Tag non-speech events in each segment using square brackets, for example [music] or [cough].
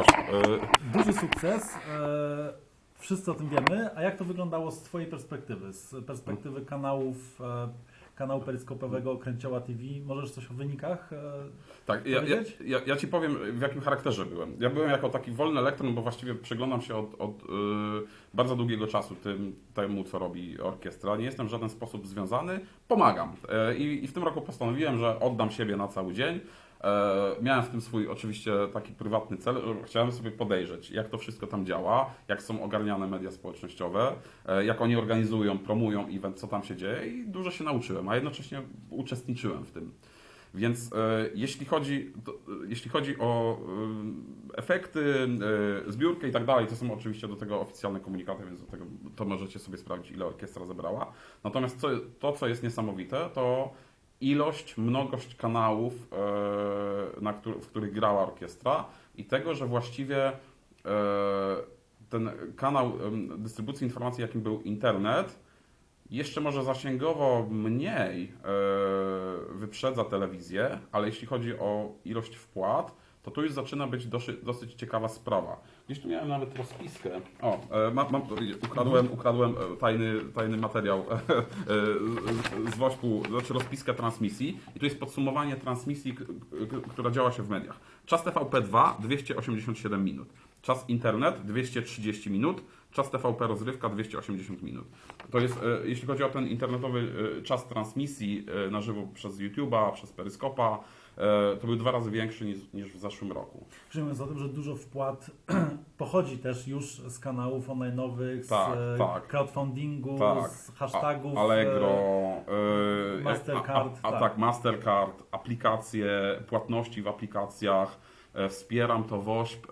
E, Duży sukces, e, wszyscy o tym wiemy, a jak to wyglądało z Twojej perspektywy, z perspektywy kanałów, e, kanału peryskopowego Kręcioła TV? Możesz coś o wynikach? Tak, ja, ja, ja, ja Ci powiem w jakim charakterze byłem. Ja byłem jako taki wolny elektron, bo właściwie przyglądam się od, od e, bardzo długiego czasu tym, temu, co robi orkiestra. Nie jestem w żaden sposób związany, pomagam. I, I w tym roku postanowiłem, że oddam siebie na cały dzień. E, Miałem w tym swój oczywiście taki prywatny cel. Chciałem sobie podejrzeć, jak to wszystko tam działa, jak są ogarniane media społecznościowe, e, jak oni organizują, promują event, co tam się dzieje i dużo się nauczyłem, a jednocześnie uczestniczyłem w tym. Więc e, jeśli, chodzi, to, jeśli chodzi o efekty, zbiórkę i tak dalej, to są oczywiście do tego oficjalne komunikaty, więc do tego to możecie sobie sprawdzić, ile orkiestra zebrała. Natomiast co, to, co jest niesamowite, to ilość, mnogość kanałów, e, na któ- w których grała orkiestra i tego, że właściwie e, ten kanał dystrybucji informacji, jakim był internet, jeszcze może zasięgowo mniej e, wyprzedza telewizję, ale jeśli chodzi o ilość wpłat, to tu już zaczyna być dosyć, dosyć ciekawa sprawa. Gdzieś tu miałem nawet rozpiskę. O, e, mam, mam, ukradłem, ukradłem e, tajny, tajny materiał e, e, z Wośpu, znaczy rozpiskę transmisji i tu jest podsumowanie transmisji, która działa się w mediach. Czas TVP2 287 minut. Czas internet 230 minut, czas TVP rozrywka 280 minut. To jest, e, jeśli chodzi o ten internetowy e, czas transmisji e, na żywo przez YouTube'a, przez Peryskopa, e, to był dwa razy większy niż, niż w zeszłym roku. Mówiąc o tym, że dużo wpłat [clears throat] pochodzi też już z kanałów online'owych, Tak, z e, tak. crowdfundingu, Tak. z hashtagów. Allegro, e, e, Mastercard, a, a, a tak. tak, Mastercard, aplikacje, płatności w aplikacjach, e, wspieram to WOŚP,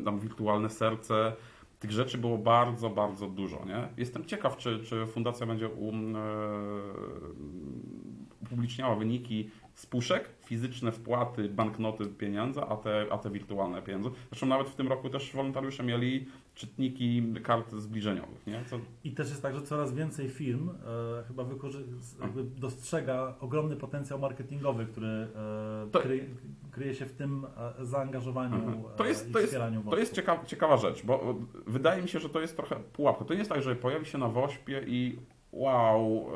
e, tam wirtualne serce. Tych rzeczy było bardzo, bardzo dużo. Nie? Jestem ciekaw, czy, czy fundacja będzie um, e, upubliczniała wyniki z puszek, fizyczne wpłaty, banknoty, pieniądze, a te, a te wirtualne pieniądze. Zresztą nawet w tym roku też wolontariusze mieli czytniki kart zbliżeniowych. Nie? Co, I też jest tak, że coraz więcej firm e, chyba dostrzega ogromny potencjał marketingowy, który e, To- kryje, kryje się w tym e, zaangażowaniu Mhm. To e, jest- i to jest- wspieraniu To jest ciekawa, ciekawa rzecz, bo wydaje mi się, że to jest trochę pułapka. To nie jest tak, że pojawi się na Wośpie i wow,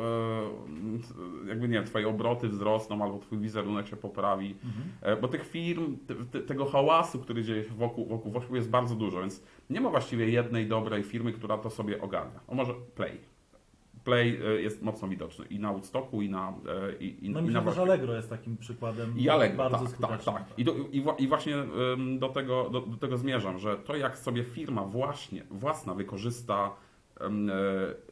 e, jakby nie wiem, twoje obroty wzrosną albo twój wizerunek się poprawi, Mhm. E, bo tych firm, te, te, tego hałasu, który dzieje się wokół, wokół Wośpu jest bardzo dużo, więc nie ma właściwie jednej dobrej firmy, która to sobie ogarnia. O może Play. Play e, jest mocno widoczny i na Woodstocku, i na, i, i, No i na myślę, że Wośpie. Allegro jest takim przykładem I Allegro, bardzo tak, tak, skutecznym. tak. I, do, i, właśnie do tego, do, do tego zmierzam, że to jak sobie firma właśnie, własna wykorzysta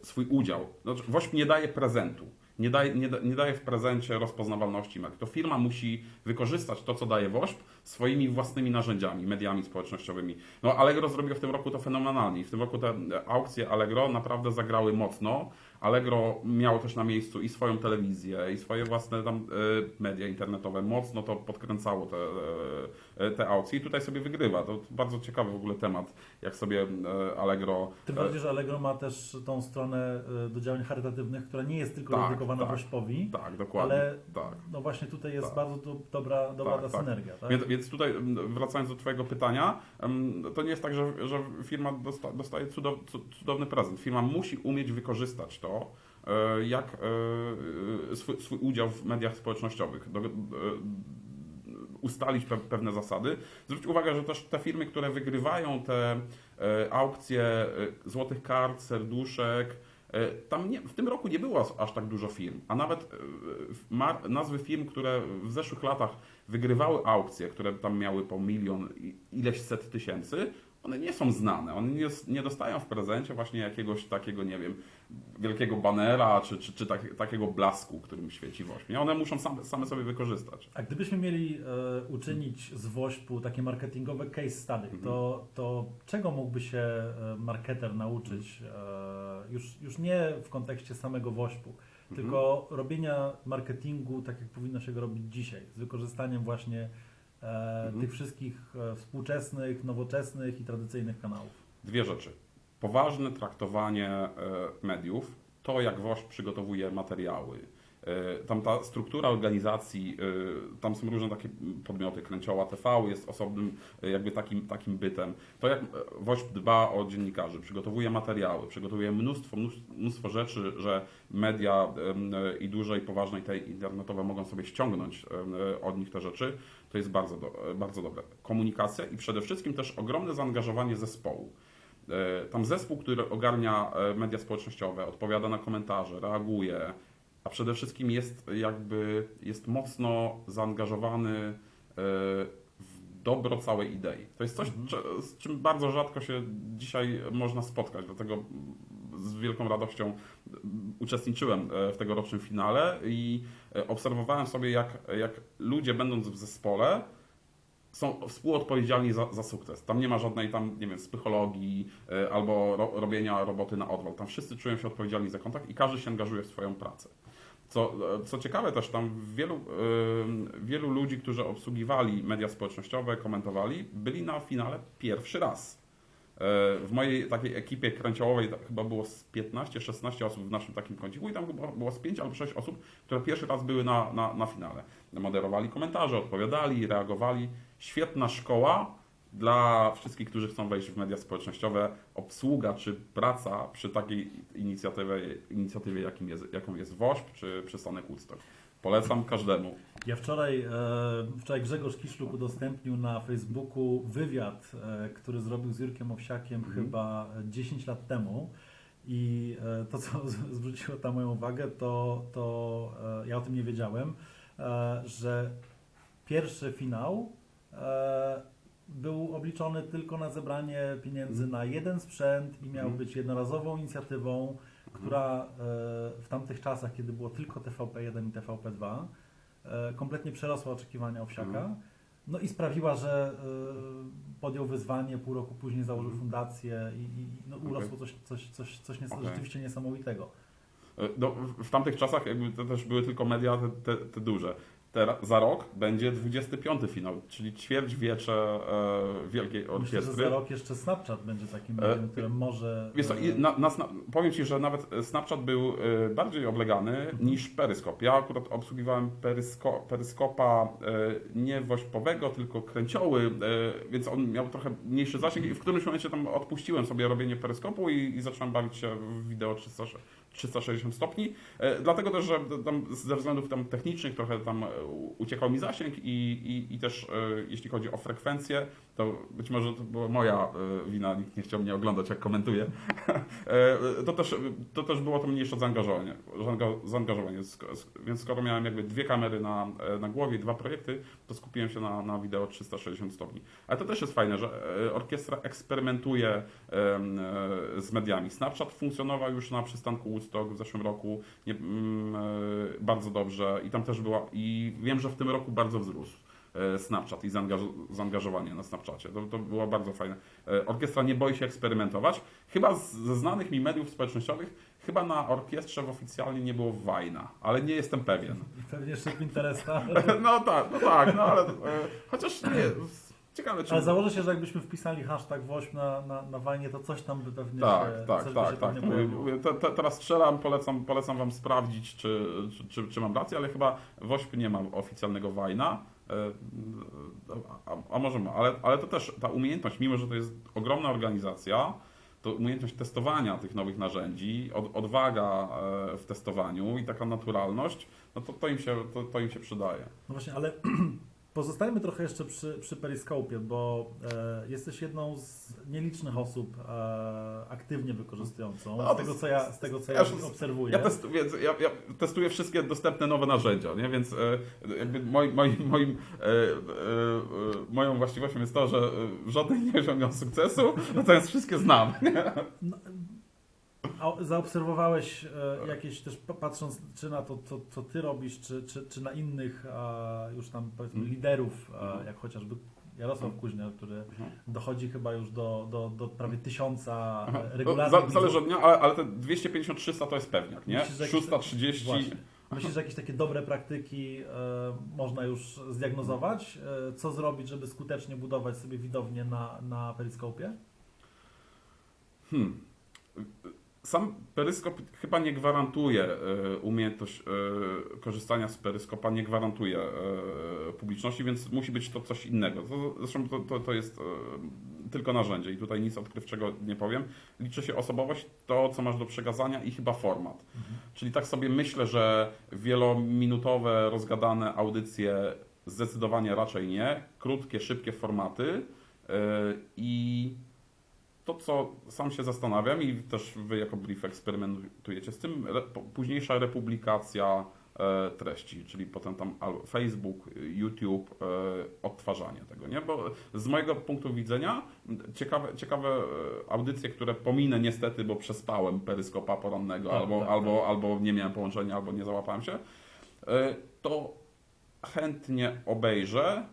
swój udział, znaczy WOŚP nie daje prezentu, nie daje, nie, nie daje w prezencie rozpoznawalności marki. To firma musi wykorzystać to, co daje WOŚP swoimi własnymi narzędziami, mediami społecznościowymi. No Allegro zrobiło w tym roku to fenomenalnie w tym roku te e, aukcje Allegro naprawdę zagrały mocno. Allegro miało też na miejscu i swoją telewizję, i swoje własne tam e, media internetowe. Mocno to podkręcało te, e, te aukcje i tutaj sobie wygrywa. To bardzo ciekawy w ogóle temat, jak sobie e, Allegro... Tym bardziej, że Allegro ma też tą stronę do działań charytatywnych, która nie jest tylko Tak, dedykowana tak. Wośpowi, Tak, dokładnie. ale Tak. no właśnie tutaj jest Tak. bardzo do, dobra, dobra Tak, ta tak. synergia. Tak? Więc, więc tutaj wracając do Twojego pytania, to nie jest tak, że, że firma dosta, dostaje cudow, cu- cudowny prezent. Firma musi umieć wykorzystać to, e, jak e, swój, swój udział w mediach społecznościowych. Do, e, ustalić pe, pewne zasady. Zwróć uwagę, że też te firmy, które wygrywają te e, aukcje e, złotych kart, serduszek, e, tam nie, w tym roku nie było aż- tak dużo firm, a nawet e, nazwy firm, które w zeszłych latach wygrywały aukcje, które tam miały po milion, ileś set tysięcy, one nie są znane. One nie dostają w prezencie właśnie jakiegoś takiego, nie wiem, wielkiego banera czy, czy, czy tak, takiego blasku, którym świeci w ośmie. One muszą same, same sobie wykorzystać. A gdybyśmy mieli e, uczynić z Wośpu takie marketingowe case study, Mhm. to, to czego mógłby się e, marketer nauczyć e, już, już nie w kontekście samego Wośpu, Mhm. tylko robienia marketingu tak jak powinno się go robić dzisiaj, z wykorzystaniem właśnie e, Mhm. tych wszystkich e, współczesnych, nowoczesnych i tradycyjnych kanałów. Dwie rzeczy. Poważne traktowanie e, mediów, to jak WOŚP przygotowuje materiały, E, Tam ta struktura organizacji, e, tam są różne takie podmioty, Kręcioła TV jest osobnym jakby takim, takim bytem. To jak WOŚP dba o dziennikarzy, przygotowuje materiały, przygotowuje mnóstwo, mnóstwo- rzeczy, że media i duże i poważne i te internetowe mogą sobie ściągnąć od nich te rzeczy, to jest bardzo, do, bardzo dobre. Komunikacja i przede wszystkim też ogromne zaangażowanie zespołu. E, Tam zespół, który ogarnia e, media społecznościowe, odpowiada na komentarze, reaguje, a przede wszystkim jest jakby jest mocno zaangażowany e, w dobro całej idei. To jest coś, cze- z czym bardzo rzadko się dzisiaj można spotkać, dlatego z wielką radością uczestniczyłem w tegorocznym finale i obserwowałem sobie, jak, jak ludzie będąc w zespole są współodpowiedzialni za, za sukces. Tam nie ma żadnej tam, nie wiem, psychologii e, albo ro, robienia roboty na odwal. Tam wszyscy czują się odpowiedzialni za kontakt i każdy się angażuje w swoją pracę. Co, e, co ciekawe też tam wielu, e, wielu ludzi, którzy obsługiwali media społecznościowe, komentowali, byli na finale pierwszy raz. W mojej takiej ekipie kręciołowej chyba było z 15-16 osób w naszym takim kąciku i tam było z 5 albo 6 osób, które pierwszy raz były na, na, na finale. Moderowali komentarze, odpowiadali, reagowali. Świetna szkoła dla wszystkich, którzy chcą wejść w media społecznościowe. Obsługa czy praca przy takiej inicjatywie, inicjatywie jakim jest, jaką jest WOŚP czy przystanek Woodstock. Polecam każdemu. Ja wczoraj, e, wczoraj Grzegorz Kiszluk udostępnił na Facebooku wywiad, e, który zrobił z Jurkiem Owsiakiem Mhm. chyba 10 lat temu. I e, to, co zwróciło tam moją uwagę, to, to ja o tym nie wiedziałem, że pierwszy finał był obliczony tylko na zebranie pieniędzy na jeden sprzęt i miał Mhm. być jednorazową inicjatywą, która e, w tamtych czasach, kiedy było tylko TVP1 i TVP2, e, kompletnie przerosła oczekiwania Owsiaka. Mhm. No i sprawiła, że e, podjął wyzwanie, pół roku później założył Mhm. fundację i, i no, urosło coś, coś, coś, coś nies- Okej. rzeczywiście niesamowitego. E, No, w, w tamtych czasach jakby to też były tylko media te, te, te duże. Teraz, za rok będzie 25 finał, czyli ćwierćwiecze e, Wielkiej Myślę, że Orkiestry. za rok jeszcze Snapchat będzie takim E, medium, które może... Wiesz co, e, na, na, powiem Ci, że nawet Snapchat był e, bardziej oblegany niż Peryskop. Ja akurat obsługiwałem perysko, Peryskopa e, nie wośpowego, tylko kręcioły, e, więc on miał trochę mniejszy zasięg i w którymś momencie tam odpuściłem sobie robienie Peryskopu i, i zacząłem bawić się w wideo 300, 360 stopni. E, dlatego też, że tam ze względów tam technicznych trochę tam e, uciekał mi zasięg i, i, i też e, jeśli chodzi o frekwencję, to być może to była moja e, wina, nikt nie chciał mnie oglądać jak komentuję. [laughs] E, to, też, to też było to mniejsze zaangażowanie, zaanga- zaangażowanie. Więc skoro miałem jakby dwie kamery na, e, na głowie dwa projekty, to skupiłem się na, na wideo 360 stopni. Ale to też jest fajne, że e, orkiestra eksperymentuje e, z mediami. Snapchat funkcjonował już na przystanku Woodstock w zeszłym roku nie, mm, e, bardzo dobrze i tam też była i wiem, że w tym roku bardzo wzrósł e, Snapchat i zaangaż- zaangażowanie na Snapchacie. To, to było bardzo fajne. E, Orkiestra nie boi się eksperymentować. Chyba z, ze znanych mi mediów społecznościowych, chyba na orkiestrze oficjalnie nie było Wajna, ale nie jestem pewien. [laughs] Pewnie jeszcze Pinteresta. [laughs] No tak, no tak, no ale e, chociaż nie, ciekawe czy... Ale założę się, że jakbyśmy wpisali hashtag WOŚP na, na, na Wajnie, to coś tam by pewnie Tak, się, tak, tak, tak. te, te, teraz strzelam, polecam, polecam Wam sprawdzić, czy, czy, czy, czy mam rację, ale chyba WOŚP nie ma oficjalnego Wajna. E, A, a może ma, ale, ale to też ta umiejętność, mimo że to jest ogromna organizacja, to umiejętność testowania tych nowych narzędzi, od, odwaga e, w testowaniu i taka naturalność, no to, to, im, się, to, to im się przydaje. No właśnie, ale [clears throat] pozostańmy trochę jeszcze przy, przy Periscope, bo e, jesteś jedną z nielicznych osób e, aktywnie wykorzystującą. No, Z tego, co ja, z tego, co ja ja obserwuję. Ja, testu, więc ja, ja testuję wszystkie dostępne nowe narzędzia, nie? więc e, moim, e, e, e, moją właściwością jest to, że w żadnej nie osiągam sukcesu, natomiast wszystkie znam. No, a zaobserwowałeś e, jakieś też pa- patrząc czy na to, co, co ty robisz, czy, czy, czy na innych e, już tam powiedzmy Mhm. liderów, e, jak chociażby Jarosław Mhm. Kuźniar, który Mhm. dochodzi chyba już do, do, do prawie tysiąca e, regularnych za, zależy od dnia, ale, ale te 250-300 to jest pewniak, nie? Myślisz, że jakieś- 630. Właśnie. Myślisz, że jakieś takie dobre praktyki e, można już zdiagnozować? E, co zrobić, żeby skutecznie budować sobie widownię na, na Periskopie? Hmm. Sam peryskop chyba nie gwarantuje e, umiejętność e, korzystania z peryskopa, nie gwarantuje e, publiczności, więc musi być to coś innego. Zresztą to, to, to jest tylko narzędzie i tutaj nic odkrywczego nie powiem. Liczy się osobowość, to co masz do przekazania i chyba format. Czyli tak sobie myślę, że wielominutowe, rozgadane audycje zdecydowanie raczej nie. Krótkie, szybkie formaty i to, co sam się zastanawiam i też wy jako brief eksperymentujecie z tym, późniejsza republikacja e, treści, czyli potem tam Facebook, YouTube, e, odtwarzanie tego, nie? Bo z mojego punktu widzenia ciekawe, ciekawe e, audycje, które pominę niestety, bo przespałem peryskopa porannego, Tak, albo, tak, albo, albo nie miałem połączenia, albo nie załapałem się, to chętnie obejrzę.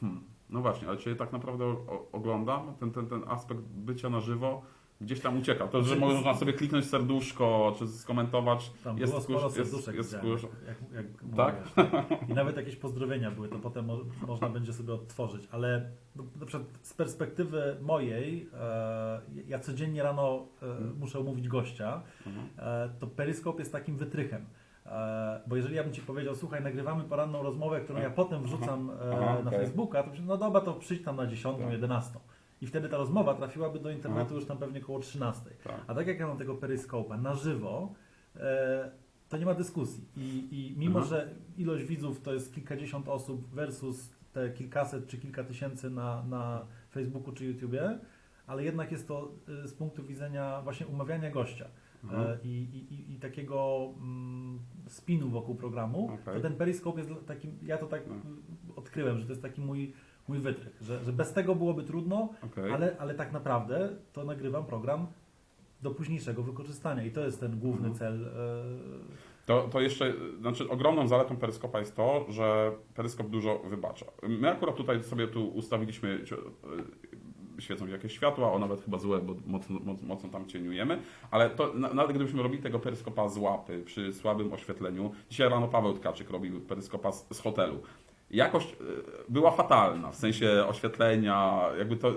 Hmm. No właśnie, ale czy tak naprawdę o- oglądam? Ten, ten, ten aspekt bycia na żywo gdzieś tam ucieka. To, że Znaczy- można sobie kliknąć serduszko, czy skomentować. Tam jest było sporo jest- serduszek, jest wkurz- jak, jak, Tak? mówiłeś. I nawet jakieś pozdrowienia były, to potem mo można będzie sobie odtworzyć. Ale no, na przykład z perspektywy mojej, e, ja codziennie rano e, Mhm. muszę umówić gościa, Mhm. e, to Peryskop jest takim wytrychem. E, bo jeżeli ja bym Ci powiedział, słuchaj, nagrywamy poranną rozmowę, którą ja potem wrzucam e, Aha, na okej. Facebooka, to no dobra, to przyjdź tam na 10, Tak. 11. I wtedy ta rozmowa trafiłaby do internetu Aha. już tam pewnie koło 13. Tak. A tak jak ja mam tego peryskopa na żywo, e, to nie ma dyskusji. I, i mimo, Mhm. że ilość widzów to jest kilkadziesiąt osób versus te kilkaset czy kilka tysięcy na, na Facebooku czy YouTubie, ale jednak jest to e, z punktu widzenia właśnie umawiania gościa Mhm. e, i, i, i, takiego mm, spinu wokół programu, Okej. to ten periskop jest takim, ja to tak y, odkryłem, że to jest taki mój, mój wytrych, że, że bez tego byłoby trudno, Okej. ale, ale tak naprawdę to nagrywam program do późniejszego wykorzystania i to jest ten główny Mhm. cel. e, To, to jeszcze, znaczy ogromną zaletą peryskopa jest to, że peryskop dużo wybacza. My akurat tutaj sobie tu ustawiliśmy, świecą jakieś światła, o nawet chyba złe, bo mocno, mocno, tam cieniujemy, ale to na- nawet gdybyśmy robili tego peryskopa z łapy, przy słabym oświetleniu, dzisiaj rano Paweł Tkaczyk robił peryskopa z, z hotelu. Jakość y, była fatalna, w sensie oświetlenia, jakby to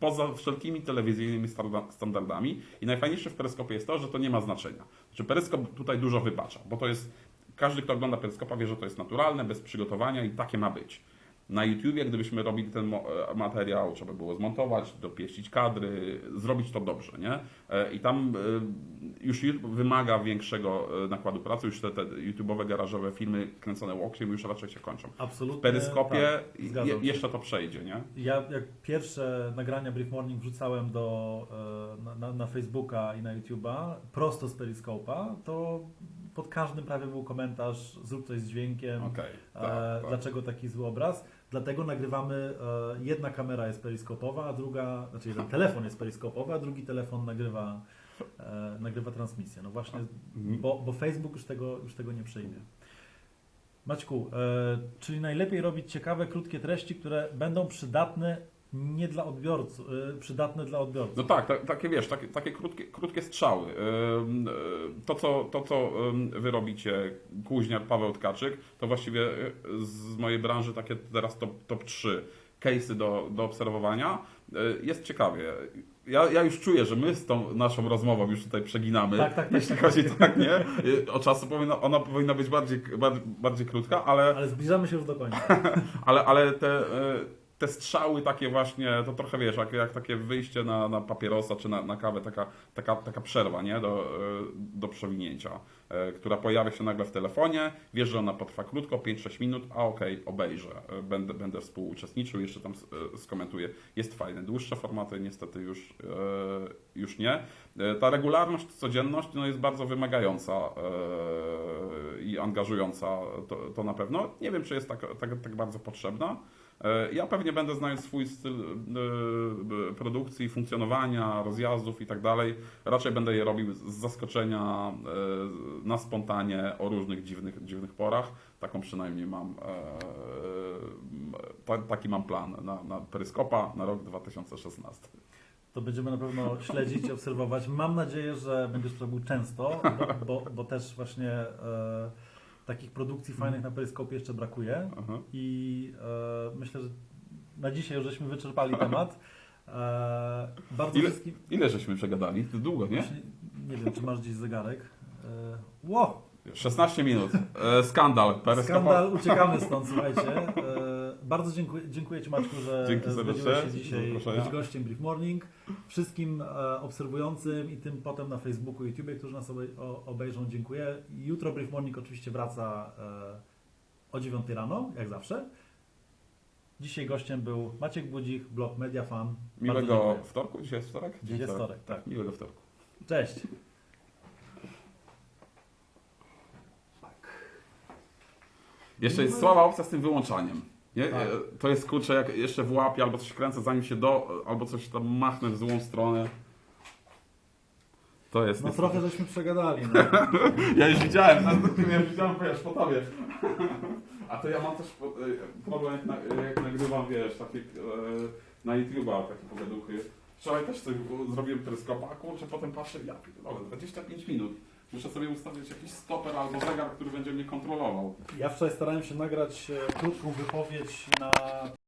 poza wszelkimi telewizyjnymi standardami i najfajniejsze w peryskopie jest to, że to nie ma znaczenia. Znaczy peryskop tutaj dużo wybacza, bo to jest, każdy kto ogląda peryskopa wie, że to jest naturalne, bez przygotowania i takie ma być. Na YouTubie, gdybyśmy robili ten e, materiał, trzeba było zmontować, dopieścić kadry, zrobić to dobrze, nie? E, I tam e, już YouTube wymaga większego e, nakładu pracy, już te, te YouTube'owe, garażowe filmy kręcone łokrem już raczej się kończą. W absolutnie. peryskopie tak, je, jeszcze to przejdzie, nie? Ja jak pierwsze nagrania Brief Morning wrzucałem do, e, na, na, Facebooka i na YouTube'a prosto z Periskopa, to pod każdym prawie był komentarz zrób coś z dźwiękiem, e, tak, tak. dlaczego taki zły obraz. Dlatego nagrywamy, e, jedna kamera jest periskopowa, a druga, znaczy jeden telefon jest periskopowy, a drugi telefon nagrywa, e, nagrywa transmisję. No właśnie, bo, bo Facebook już tego, już tego nie przyjmie. Maćku, e, czyli najlepiej robić ciekawe, krótkie treści, które będą przydatne nie dla odbiorców, e, przydatne dla odbiorców. No tak, ta, takie wiesz, takie, takie krótkie, krótkie strzały. Ym, y, To, co, to, co wy robicie, Kuźniar, Paweł Tkaczyk, to właściwie y, z mojej branży takie teraz top, top 3 case'y do, do obserwowania. Y, Jest ciekawie. Ja, ja już czuję, że my z tą naszą rozmową już tutaj przeginamy. Tak, tak, tak, Jeśli tak, chodzi tak. tak, nie? Y, O czasu powinna, ona powinna być bardziej, bardziej, bardziej krótka, ale Ale zbliżamy się już do końca. [laughs] ale, ale te, te strzały takie właśnie, to trochę wiesz, jak, jak takie wyjście na, na papierosa czy na, na kawę, taka, taka, taka przerwa nie? Do, e, do przewinięcia, e, która pojawia się nagle w telefonie, wiesz, że ona potrwa krótko, 5-6 minut, a okej, obejrzę, e, będę, będę współuczestniczył, jeszcze tam skomentuję. Jest fajne. Dłuższe formaty niestety już, już nie. Ta regularność, codzienność no jest bardzo wymagająca i angażująca, to, to na pewno. Nie wiem, czy jest tak, tak, tak bardzo potrzebna. E, Ja pewnie będę znając swój styl e, produkcji, funkcjonowania, rozjazdów i tak dalej, raczej będę je robił z zaskoczenia, e, na spontanie, o różnych dziwnych, dziwnych porach. Taką przynajmniej mam, ta, taki mam plan na, na peryskopa na rok 2016. To będziemy na pewno śledzić, obserwować. Mam nadzieję, że będziesz to robił często, bo, bo, bo też właśnie e, takich produkcji fajnych na peryskopie jeszcze brakuje. Aha. I e, myślę, że na dzisiaj już żeśmy wyczerpali temat. E, bardzo Ile- wszystkim. Ile żeśmy przegadali? To długo, nie? Właśnie nie wiem, czy masz gdzieś zegarek. E, Ło! 16 minut. E, skandal. Peryskopa. Skandal, uciekamy stąd, słuchajcie. E, bardzo dziękuję, dziękuję Ci Maćku, że [laughs] Dzięki zgodziłeś się dzisiaj być gościem Brief Morning. Wszystkim e, obserwującym i tym potem na Facebooku i YouTube, którzy nas obejrzą, dziękuję. Jutro Brief Morning oczywiście wraca e, o 9 rano, jak zawsze. Dzisiaj gościem był Maciek Budzik, blog Mediafan. Miłego wtorku. Dzisiaj jest wtorek? Dziś jest wtorek, tak. Miłego wtorku. Cześć. Jeszcze jest słaba opcja z tym wyłączaniem. Nie? Tak. E, To jest kurczę, jak jeszcze włapię albo coś kręcę, zanim się do, albo coś tam machnę w złą stronę. To jest. No niestety- trochę żeśmy przegadali. No. [laughs] Ja już widziałem, ja już widziałem, wiesz, po tobie. A to ja mam też e, problem, jak, na, jak nagrywam, wiesz, takie e, na YouTube'a, takie pogaduchy. Wczoraj też u- zrobiłem peryskopa, a kurczę, potem patrzę, ja pierdolę, 25 minut. Muszę sobie ustawić jakiś stoper albo zegar, który będzie mnie kontrolował. Ja wczoraj starałem się nagrać e, krótką wypowiedź na